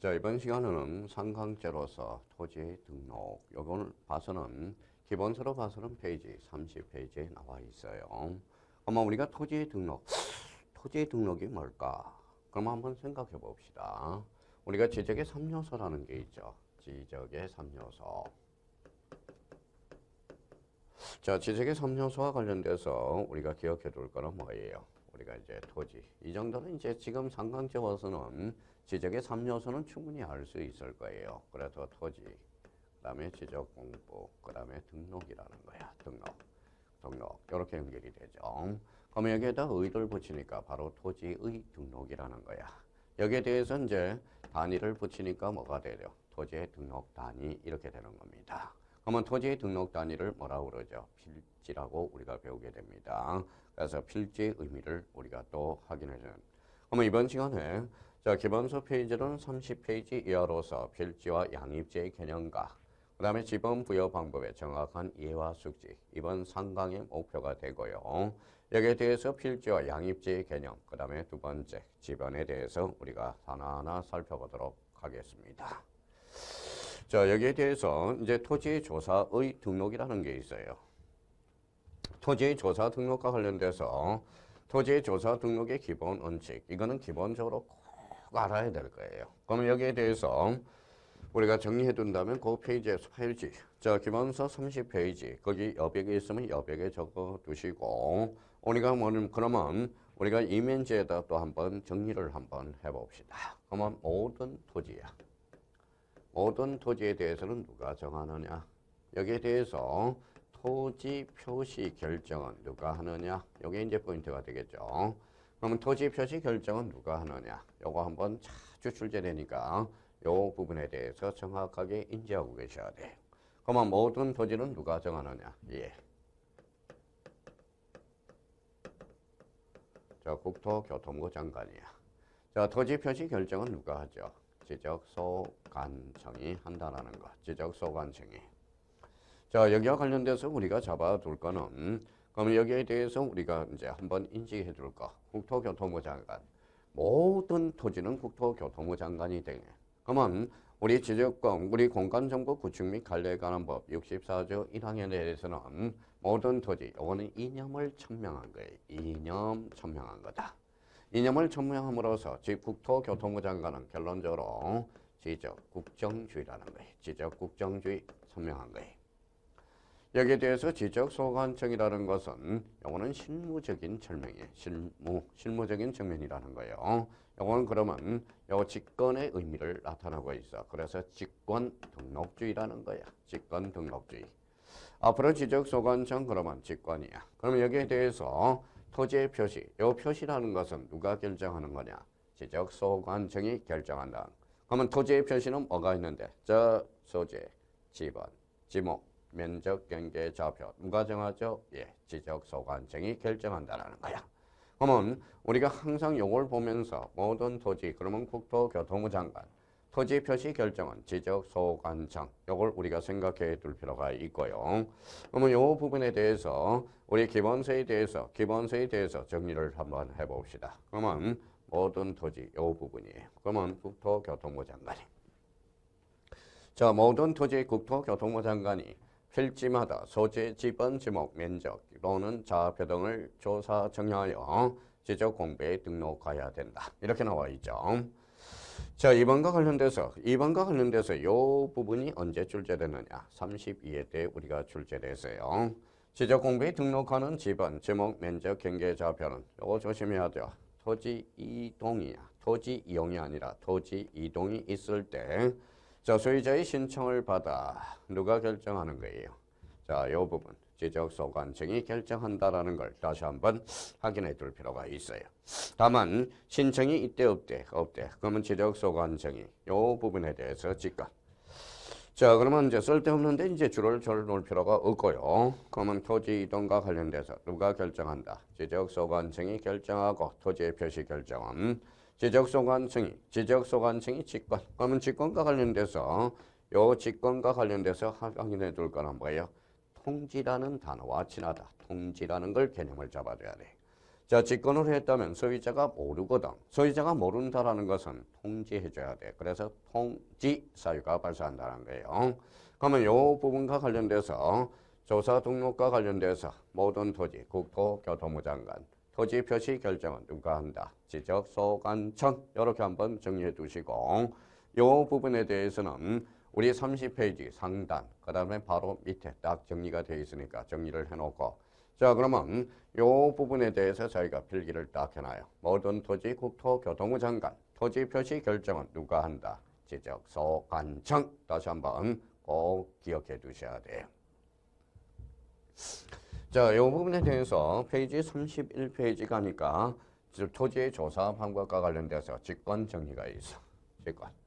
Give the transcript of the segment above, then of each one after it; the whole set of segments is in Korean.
자, 이번 시간에는 상강제로서 토지 등록. 요걸 봐서는 기본서로 봐서는 페이지 30페이지에 나와 있어요. 그러면 우리가 토지 등록. 토지 등록이 뭘까? 그럼 한번 생각해 봅시다. 우리가 지적의 3요소라는 게 있죠. 지적의 3요소. 자, 지적의 3요소와 관련돼서 우리가 기억해 둘 거는 뭐예요? 우리가 이제 토지. 이 정도는 이제 지금 상강제 와서는 지적의 3요소는 충분히 알 수 있을 거예요. 그래서 토지, 그 다음에 지적 공부, 그 다음에 등록이라는 거야. 등록. 등록. 이렇게 연결이 되죠. 그러면 여기에다 의를 붙이니까 바로 토지의 등록이라는 거야. 여기에 대해서 이제 단위를 붙이니까 뭐가 되죠? 토지의 등록 단위 이렇게 되는 겁니다. 그러면 토지의 등록 단위를 뭐라고 그러죠? 필지라고 우리가 배우게 됩니다. 그래서 필지의 의미를 우리가 또 확인해 주는. 그러면 이번 시간에 자, 기본서 페이지는 30페이지 이하로서 필지와 양입지의 개념과 그 다음에 지번 부여 방법의 정확한 이해와 숙지 이번 상강의 목표가 되고요. 여기에 대해서 필지와 양입지의 개념 그 다음에 두 번째 지번에 대해서 우리가 하나하나 살펴보도록 하겠습니다. 자 여기에 대해서 이제 토지 조사의 등록이라는 게 있어요. 토지 조사 등록과 관련돼서 토지 조사 등록의 기본 원칙 이거는 기본적으로 꼭 알아야 될 거예요. 그러면 여기에 대해서 우리가 정리해 둔다면 그 페이지에서 페이지 자 기본서 30페이지 거기 여백에 있으면 여백에 적어 두시고 우리가 뭐는 그러면 우리가 이면지에다 또 한번 정리를 한번 해봅시다. 그러면 모든 토지야. 모든 토지에 대해서는 누가 정하느냐? 여기에 대해서 토지 표시 결정은 누가 하느냐? 이게 이제 포인트가 되겠죠. 그러면 토지 표시 결정은 누가 하느냐? 요거 한번 자주 출제되니까 요 부분에 대해서 정확하게 인지하고 계셔야 돼. 그러면 모든 토지는 누가 정하느냐? 예. 자, 국토교통부 장관이야. 자, 토지 표시 결정은 누가 하죠? 지적 소관청이 한다라는 거. 지적 소관청이. 자, 여기와 관련돼서 우리가 잡아둘 거는 그럼 여기에 대해서 우리가 이제 한번 인지해 둘 거. 국토교통부 장관. 모든 토지는 국토교통부 장관이 되네. 그러면 우리 지적권, 우리 공간정보 구축 및 관리에 관한 법 64조 1항에 대해서는 모든 토지, 이거는 이념을 천명한 거예요. 이념 천명한 거다. 이념을 천명함으로써 즉 국토교통부 장관은 결론적으로 지적 국정주의라는 거예요. 지적 국정주의 천명한 거예요. 여기에 대해서 지적 소관청이라는 것은 요거는 실무적인 설명이에요. 실무, 실무적인 측면이라는 거예요. 요거는 그러면 요 직권의 의미를 나타나고 있어. 그래서 직권 등록주의라는 거야. 직권 등록주의. 앞으로 지적 소관청 그러면 직권이야. 그러면 여기에 대해서 토지의 표시, 요 표시라는 것은 누가 결정하는 거냐? 지적 소관청이 결정한다. 그러면 토지의 표시는 뭐가 있는데? 저 소재, 지번, 지목, 면적, 경계, 좌표 누가 정하죠? 예, 지적 소관청이 결정한다라는 거야. 그러면 우리가 항상 요걸 보면서 모든 토지 그러면 국토교통부 장관 토지 표시 결정은 지적 소관청 요걸 우리가 생각해 둘 필요가 있고요. 그러면 요 부분에 대해서 우리 기본서에 대해서 기본서에 대해서 정리를 한번 해봅시다. 그러면 모든 토지 요 부분이에요. 그러면 국토교통부 장관이 자 모든 토지 국토교통부 장관이 필지마다 소재, 지번, 지목, 면적 또는 자표 등을 조사 정하여 지적 공부에 등록해야 된다. 이렇게 나와 있죠. 자, 2번과 관련돼서 2번과 관련돼서 이 부분이 언제 출제되느냐? 32회 때 우리가 출제됐어요. 지적 공부에 등록하는 지번, 지목, 면적, 경계 좌표는 이거 조심해야 돼요. 토지 이동이야. 토지 이용이 아니라 토지 이동이 있을 때 자, 소유자의 신청을 받아 누가 결정하는 거예요? 자, 이 부분 지적 소관청이 결정한다라는 걸 다시 한번 확인해 둘 필요가 있어요. 다만 신청이 있대 없대 없대. 그러면 지적 소관청이 이 부분에 대해서 직권. 자, 그러면 이제 쓸데없는데 이제 줄을 절 놓을 필요가 없고요. 그러면 토지 이동과 관련돼서 누가 결정한다? 지적소관청이 결정하고 토지의 표시 결정은 지적소관청이 지적소관청이 직권 그러면 직권과 관련돼서 요 직권과 관련돼서 확인해 둘 거는 뭐예요? 통지라는 단어와 친하다. 통지라는 걸 개념을 잡아줘야 돼. 자, 직권으로 했다면 소유자가 모르거든. 소유자가 모른다라는 것은 통지해줘야 돼. 그래서 통지 사유가 발생한다는 거예요. 그러면 요 부분과 관련돼서 조사 등록과 관련돼서 모든 토지, 국토, 교통부 장관, 토지 표시 결정은 누가 한다? 지적 소관청 이렇게 한번 정리해 두시고 요 부분에 대해서는 우리 30페이지 상단 그 다음에 바로 밑에 딱 정리가 되어 있으니까 정리를 해놓고 자 그러면 요 부분에 대해서 저희가 필기를 딱 해놔요. 모든 토지 국토 교통부 장관 토지 표시 결정은 누가 한다? 지적 소 관청 다시 한번 꼭 기억해 두셔야 돼요. 자, 이 부분에 대해서 페이지 31페이지 가니까 즉 토지의 조사 방법과 관련돼서 직권 정리가 있어. 직권.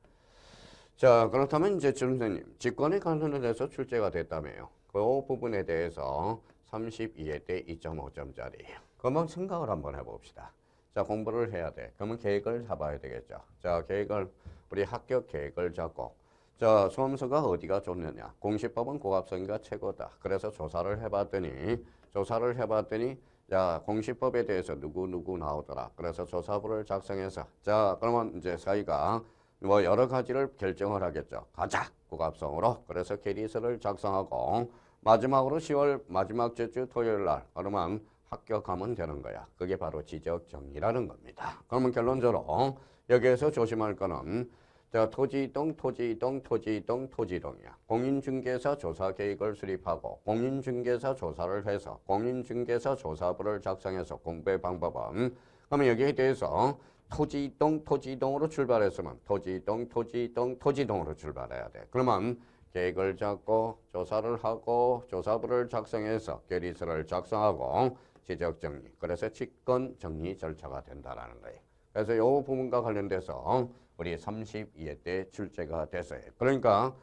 자, 그렇다면 이제 선생님, 직권에 관련돼서 출제가 됐다며요. 그 부분에 대해서 32회 때 2.5점짜리예요. 그러면 생각을 한번 해봅시다. 자, 공부를 해야 돼. 그러면 계획을 잡아야 되겠죠. 자, 계획을 우리 합격 계획을 잡고 자, 수험서가 어디가 좋느냐? 공시법은 고압성이가 최고다. 그래서 조사를 해봤더니 조사를 해봤더니 자, 공시법에 대해서 누구 누구 나오더라. 그래서 조사부를 작성해서 자, 그러면 이제 사이가 뭐 여러 가지를 결정을 하겠죠. 가자 고압성으로. 그래서 계리서를 작성하고 마지막으로 10월 마지막 주 토요일 날 그러면 합격하면 되는 거야. 그게 바로 지적 정리라는 겁니다. 그러면 결론적으로 여기에서 조심할 거는 자, 토지이동, 토지이동, 토지이동, 토지이동이야. 공인중개사 조사 계획을 수립하고 공인중개사 조사를 해서 공인중개사 조사부를 작성해서 공부의 방법은 그러면 여기에 대해서 토지이동, 토지이동으로 출발했으면 토지이동, 토지이동, 토지이동으로 출발해야 돼. 그러면 계획을 잡고 조사를 하고 조사부를 작성해서 계리서를 작성하고 지적 정리. 그래서 직권 정리 절차가 된다라는 거예요. 그래서 이 부분과 관련돼서 우리 32회 때 출제가 됐어요. 그러니까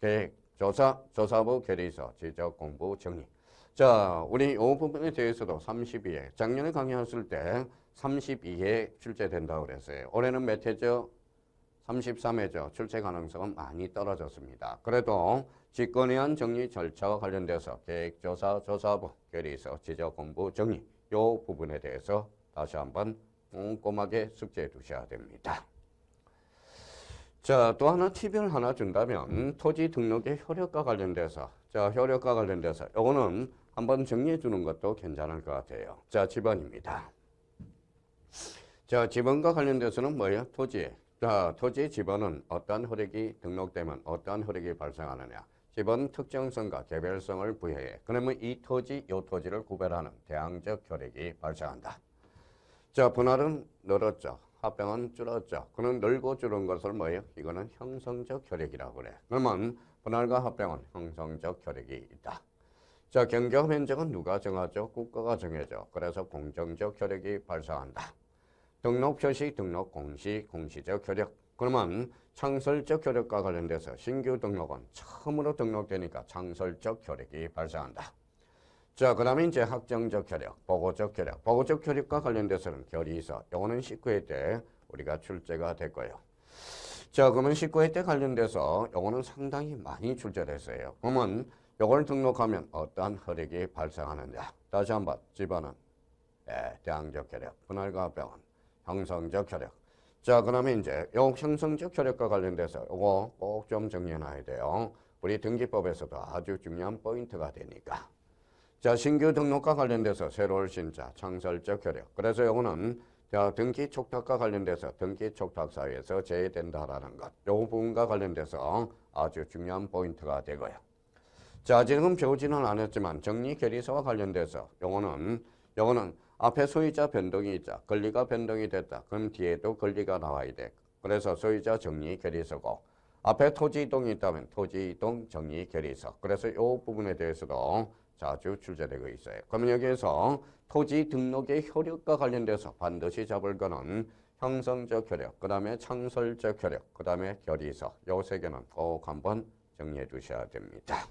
계획, 조사, 조사부 계리서, 지적 공부 정리. 자, 우리 이 부분에 대해서도 32회, 작년에 강의했을 때 32회 출제된다고 그랬어요. 올해는 몇 회죠? 33회죠. 출제 가능성은 많이 떨어졌습니다. 그래도 직권에 한 정리 절차와 관련돼서 계획조사, 조사부, 계리서, 지적 공부 정리 이 부분에 대해서 다시 한번 꼼꼼하게 숙지해 두셔야 됩니다. 자, 또 하나 팁을 하나 준다면 토지 등록의 효력과 관련돼서 자, 효력과 관련돼서 요거는 한번 정리해 주는 것도 괜찮을 것 같아요. 자, 지번입니다. 자, 지번과 관련돼서는 뭐예요? 토지. 자, 토지 지번은 어떠한 효력이 등록되면 어떠한 효력이 발생하느냐. 지번 특정성과 개별성을 부여해. 그러면 이 토지, 요 토지를 구별하는 대항적 효력이 발생한다. 자, 분할은 늘었죠. 합병은 줄었죠. 그는 늘고 줄은 것을 뭐예요? 이거는 형성적 혈액이라고 그래. 그러면 분할과 합병은 형성적 혈액이 있다. 자, 경경 면적은 누가 정하죠? 국가가 정해져. 그래서 공정적 혈액이 발생한다. 등록 표시, 등록 공시, 공시적 혈액. 그러면 창설적 혈액과 관련돼서 신규 등록은 처음으로 등록되니까 창설적 혈액이 발생한다. 자, 그 다음에 이제 학정적 혈액, 보고적 혈액. 보고적 혈액과 관련돼서는 있어. 요거는 19회 때 우리가 출제가 됐고요. 자, 그러면 19회 때 관련돼서 요거는 상당히 많이 출제됐어요. 그러면 요걸 등록하면 어떠한 혈액이 발생하느냐. 다시 한번 집어는 예, 대항적 혈액, 분할과 합병은 형성적 혈액. 자, 그 다음에 이제 요 형성적 혈액과 관련돼서 요거 꼭 좀 정리해 놔야 돼요. 우리 등기법에서도 아주 중요한 포인트가 되니까. 자, 신규 등록과 관련돼서 새로운 신자, 창설적 혈액. 그래서 이거는 자, 등기 촉탁과 관련돼서 등기 촉탁 사유에서 제외된다라는 것. 요 부분과 관련돼서 아주 중요한 포인트가 되고요. 자, 지금 배우지는 않았지만 정리 결의서와 관련돼서 요거는 요거는 앞에 소유자 변동이 있자 권리가 변동이 됐다. 그럼 뒤에도 권리가 나와야 돼. 그래서 소유자 정리 결의서고 앞에 토지 이동이 있다면 토지 이동 정리 결의서. 그래서 이 부분에 대해서도 자주 출제되고 있어요. 그러면 여기에서 토지 등록의 효력과 관련돼서 반드시 잡을 거는 형성적 효력, 그 다음에 창설적 효력, 그 다음에 결의서 요 세 개는 꼭 한번 정리해 두셔야 됩니다.